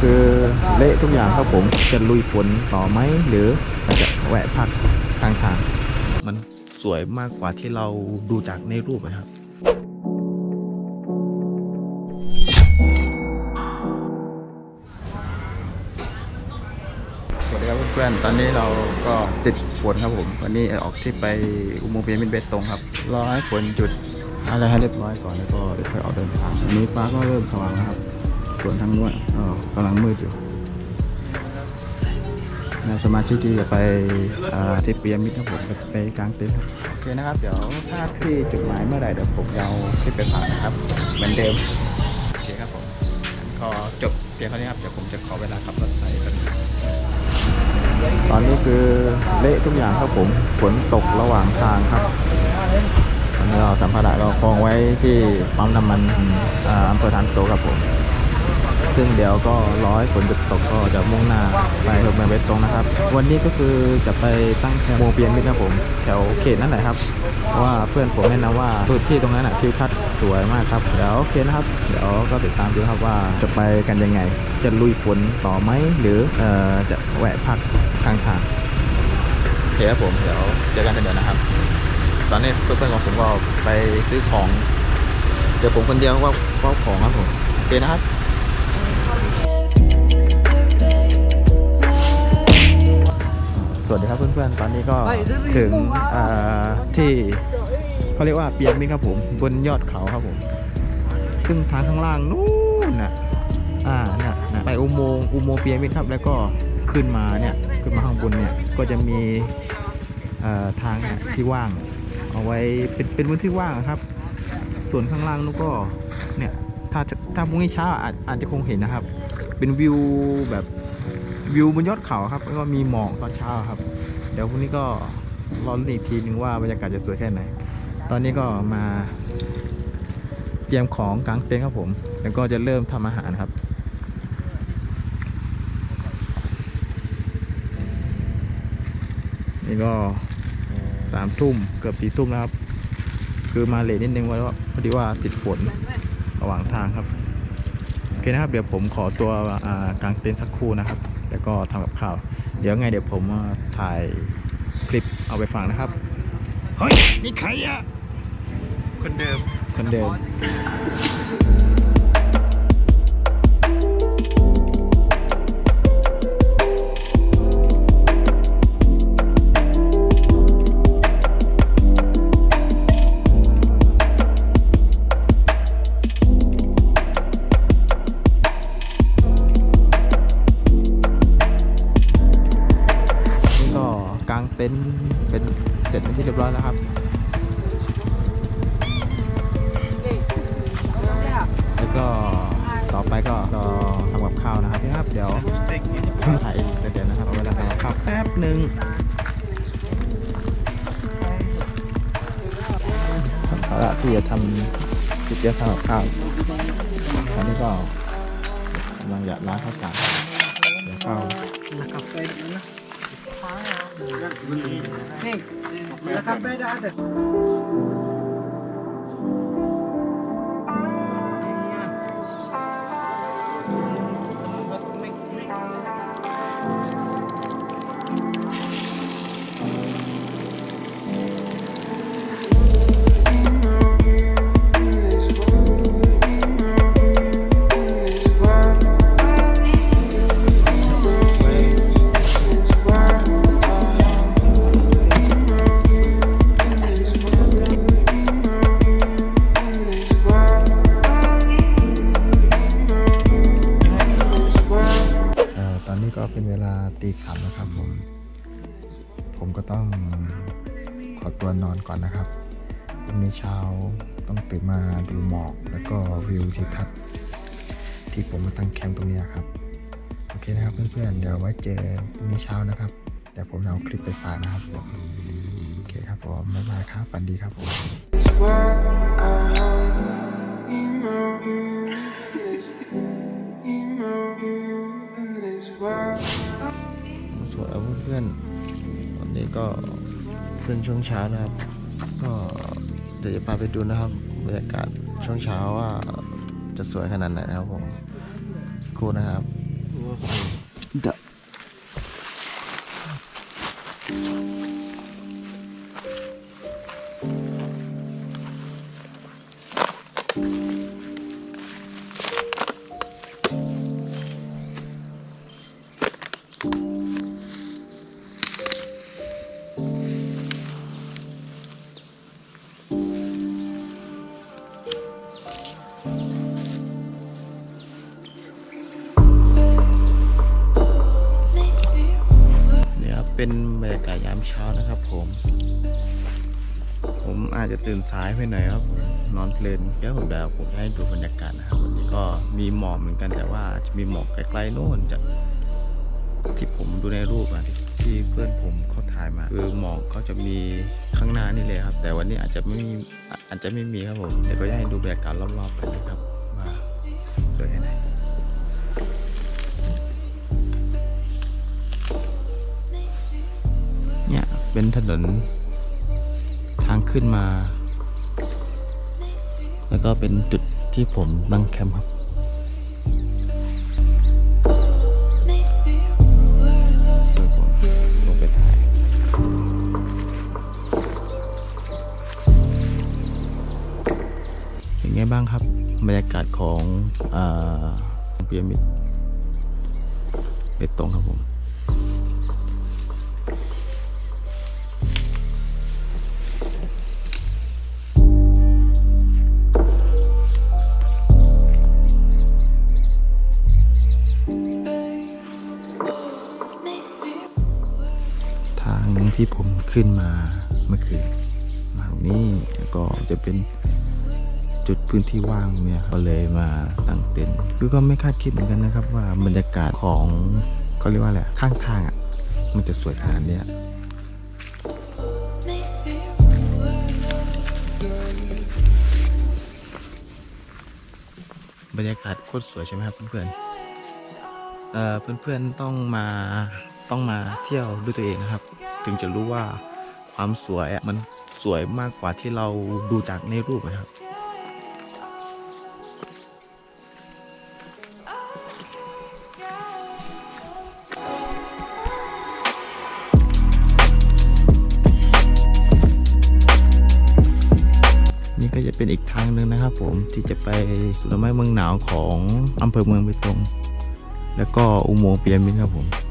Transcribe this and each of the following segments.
คือเละทุกอย่างครับผมจะลุยฝนต่อไหมหรือจะแวะพักทางทาง มันสวยมากกว่าที่เราดูจากในรูปนะครับสวัสดีครับเพื่อนๆตอนนี้เราก็ติดฝนครับผม วันนี้ออกทริปไปอุโมงค์พีระมิดเบตงครับ รอให้ฝนหยุดอะไรให้เรียบร้อยก่อนแล้วก็เดี๋ยวค่อยออกเดินทางวันนี้ฟ้าก็เริ่มสว่างแล้วครับ ส่วนทางนู้นก็กำลังมืดอยู่นายสมาชิกที่จะไปอ่าที่พีระมิดครับผมก็จะไปกลางเต็นท์ครับโอเคนะครับ เดี๋ยวถ้าที่จุดหมายเมื่อไหร่เดี๋ยวผมจะเอาคลิปไปฝากนะครับ เหมือนเดิมโอเคครับผมงั้นขอจบเพียงเท่านี้ครับเดี๋ยวผมจะขอเวลาขับรถไปกันตอนนี้คือเละทุกอย่างครับผมฝนตกระหว่างทางครับตอนนี้เราสัมภาระเราคลองไว้ที่ปั๊มน้ำมันอ่าอำเภอทานโตครับผม ซึ่งเดี๋ยวก็ร้อให้ฝนหยุดตกก็จะมุ่งหน้าไปโรงแรมเวสตรงนะครับ วันนี้ก็คือจะไปตั้งแคมป์โมเปียนมิดนะครับผมแถวเขตนั่นแหละครับว่าเพื่อนผมแนะนำว่าพื้นที่ตรงนั้นอะทิวทัศน์สวยมากครับเดี๋ยวโอเคนะครับ เดี๋ยวก็ติดตามดูครับว่าจะไปกันยังไง จะลุยฝนต่อไหมหรือเอ่อจะแวะพักทางทางโอเคครับผมเดี๋ยวเจอกันเดี๋ยวนะครับ ตอนนี้เพื่อนๆของผมก็ไปซื้อของเดี๋ยวผมคนเดียวก็เฝ้าของครับผมโอเคนะครับ สวัสดีครับเพื่อนๆ ตอนนี้ก็ถึงที่เขาเรียกว่าเปียกมิดครับผมบนยอดเขาครับผม ซึ่งทางข้างล่างนู้นน่ะอ่าน่ะน่ะไปอุโมงค์อุโมงค์เปียกมิดครับแล้วก็ขึ้นมาเนี่ยขึ้นมาข้างบนเนี่ยก็จะมีทางที่ว่างเอาไว้เป็นเป็นพื้นที่ว่างอะครับ ส่วนข้างล่างนู้นก็เนี่ยถ้าถ้าพรุ่งนี้เช้าอาจอาจจะคงเห็นนะครับ เป็นวิวแบบ วิวบนยอดเขาครับแล้วก็มีหมอกตอนเช้าครับ เดี๋ยวพรุ่งนี้ก็รอลุ้นอีกทีนึงว่าบรรยากาศจะสวยแค่ไหน ตอนนี้ก็มา เตรียมของกลางเต็นท์ครับผม แล้วก็จะเริ่มทำอาหารครับนี่ก็สามทุ่มเกือบสี่ทุ่มแล้วครับ คือมาเลทนิดนึงว่าพอดีว่าติดฝนระหว่างทางครับ โอเคนะครับ เดี๋ยวผมขอตัวอ่ากางเต็นท์สักครู่นะครับ แล้วก็ทำกับข้าว เดี๋ยวไงเดี๋ยวผมมาถ่ายคลิปเอาไปฟังนะครับ เฮ้ย นี่ใครอะคนเดิม คนเดิม เดี๋ยวถ่ายอีกเดี๋ยวนะครับเอาเวลาทำกับข้าวแป๊บหนึ่งทำภาระที่จะทำที่จะทำกับข้าวตอนนี้ก็กำลังอยากล้างข้าวสารเดี๋ยวเข้า La caffè, no? Hey, la ตีสามแล้วครับผม ผมก็ต้องขอตัวนอนก่อนนะครับพรุ่งนี้เช้าต้องตื่นมาดูหมอกแล้วก็วิวทิวทัศน์ที่ผมมาตั้งแคมป์ตรงนี้ครับ โอเคนะครับเพื่อนๆเดี๋ยวไว้เจอพรุ่งนี้เช้านะครับเดี๋ยวผมเอาคลิปไปฝากนะครับผมโอเคครับผมบ๊ายบายครับฝันดีครับผม ก็เป็นช่วงเช้านะครับ ก็เดี๋ยวจะพาไปดูนะครับบรรยากาศช่วงเช้าว่าจะสวยขนาดไหนนะครับผมคู่นะครับเนี่ เป็นบรรยากาศยามเช้านะครับ ผม ผมอาจจะตื่นสายไปหน่อยครับนอนเพลินแค่ผมเดี๋ยวผมจะให้ดูบรรยากาศนะครับวันนี้ก็มีหมอกเหมือนกันแต่ว่าจะมีหมอกไกลๆโน่นจากที่ผมดูในรูปอะที่เพื่อนผมเขาถ่ายมาคือหมอกเขาจะมีข้างหน้านี่เลยครับ แต่วันนี้อาจจะไม่มีอาจจะไม่มีครับผมแต่ก็จะให้ดูบรรยากาศรอบๆกันนะครับว่าสวยแค่ไหน เป็นถนนทางขึ้นมา แล้วก็เป็นจุดที่ผมนั่งแคมป์ครับเดี๋ยวผมลงไปถ่ายเป็นไงบ้างครับ บรรยากาศของอ่าพีระมิดเบตรงครับผม ขึ้นมาเมื่อคืนมาตรงนี้แล้วก็จะเป็นจุดพื้นที่ว่างเนี่ยก็เลยมาตั้งเต็นท์คือก็ไม่คาดคิดเหมือนกันนะครับ ว่าบรรยากาศของเขาเรียกว่าอะไรข้างทางอะมันจะสวยขนาดเนี้ยบรรยากาศโคตรสวยใช่ไหมครับเพื่อนๆเอ่อเพื่อนๆต้องมาต้องมาเที่ยวด้วยตัวเองนะครับ ถึงจะรู้ว่าความสวยมันสวยมากกว่าที่เราดูจากในรูปนะครับนี่ก็จะเป็นอีกทางหนึ่งนะครับผมที่จะไปสุดไม้เมืองหนาวของอำเภอเมืองเบตรง แล้วก็อุโมงค์พีระมิดครับผม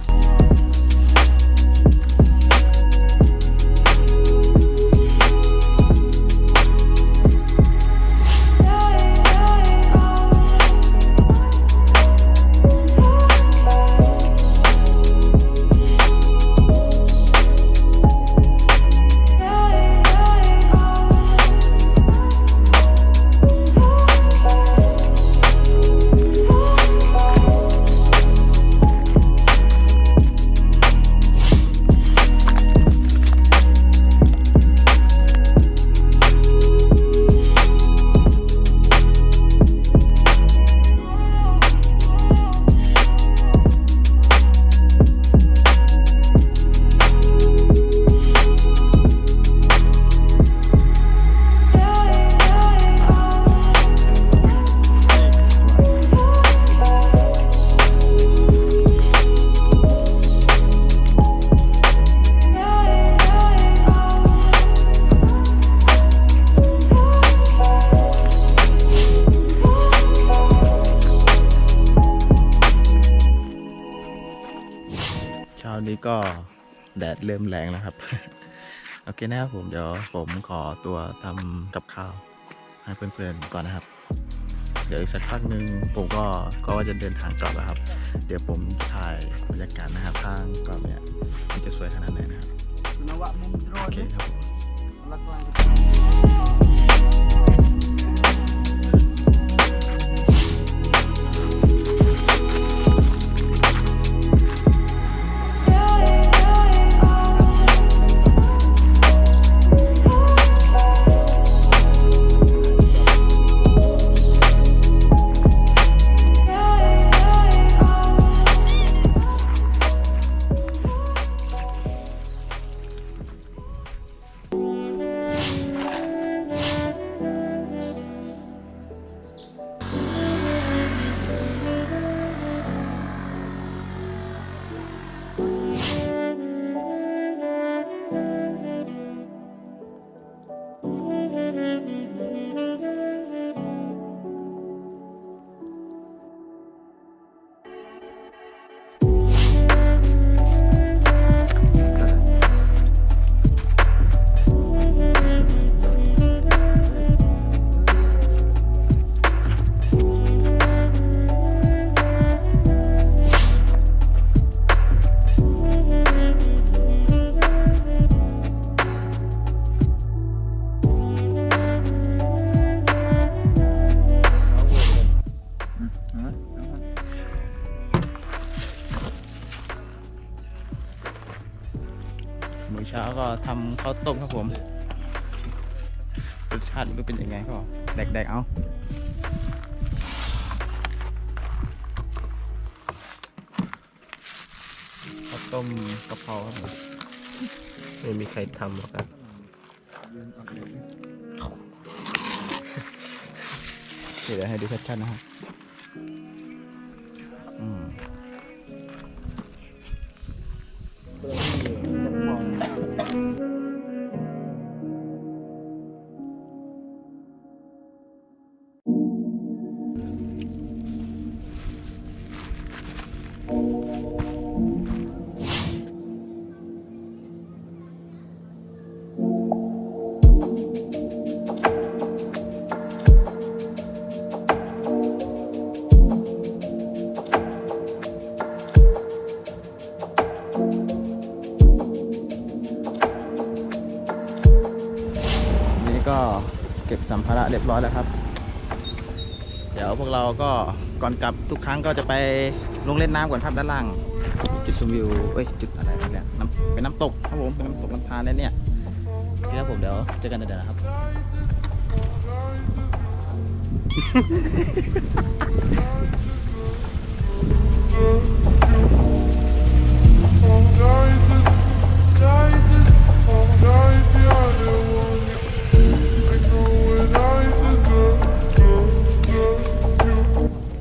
ก็แดดเริ่มแรงแล้วครับ โอเคนะครับผมเดี๋ยวผมขอตัวทำกับข้าวให้เพื่อนๆก่อนนะครับ เดี๋ยวอีกสักพักหนึ่งผมก็ก็ว่าจะเดินทางกลับแล้วครับ เดี๋ยวผมถ่ายบรรยากาศนะครับทางกลับเนี่ยมันจะสวยขนาดไหนนะครับ Nawak bum โอ drone. เคครับ ช้าก็ทำข้าวต้มครับผมรสชาติไม่รู้เป็นยังไงก็แดกๆเอาข้าวต้มกะเพราครับผมไม่มีใครทำหรอกครับเดี๋ยวให้ดูชัดๆนะครับ สัมภาระเรียบร้อยแล้วครับ เดี๋ยวพวกเราก็ก่อนกลับทุกครั้งก็จะไปลงเล่นน้ำก่อนครับด้านล่าง จุดชมวิวเอ้ยจุดอะไรครับเนี่ยน้ำเป็นน้ำตกครับผมเป็นน้ำตกลำธารเลยเนี่ยโอเคครับผมเดี๋ยวเจอกันเดี๋ยวนะครับเจอกันเดี๋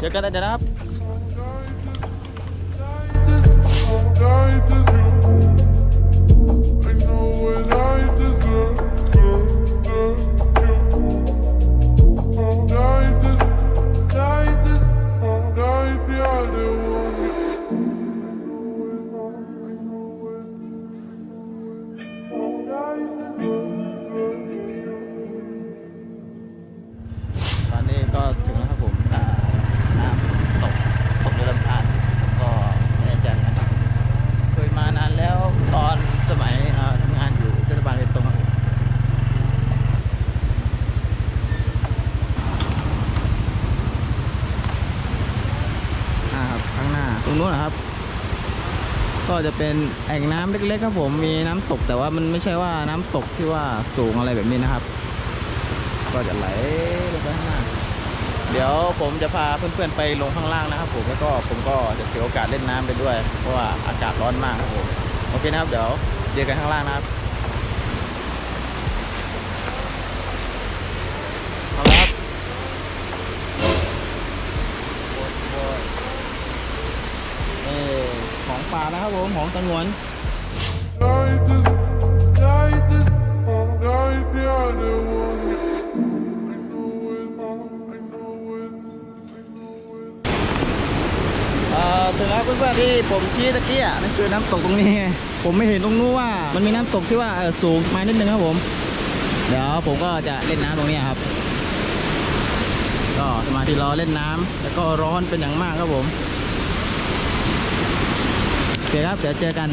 ยวนะ จะเป็นแอ่งน้ำเล็กๆครับผมมีน้ำตกแต่ว่ามันไม่ใช่ว่าน้ำตกที่ว่าสูงอะไรแบบนี้นะครับ ก็จะไหลลงไปข้างล่างเดี๋ยวผมจะพาเพื่อนๆไปลงข้างล่างนะครับผมแล้วก็ผมก็จะถือโอกาสเล่นน้ำไปด้วย เพราะว่าอากาศร้อนมากครับผมโอเคนะครับเดี๋ยวเจอกันข้างล่างนะครับเอาละครับโอ้ยโอ้ยนี่ ของป่านะครับผมของสงวนเอ่อถึงแล้วเพื่อนๆที่ผมชี้ตะกี้อะนั่นคือน้ำตกตรงนี้ ผมไม่เห็นตรงนู้นว่า มันมีน้ำตกที่ว่าเออสูงมานิดนึงครับผม เดี๋ยวผมก็จะเล่นน้ำตรงนี้ครับ ก็มาธิรอเล่นน้ำแล้วก็ร้อนเป็นอย่างมากครับผม เคครับ เดี๋ยวเจอกัน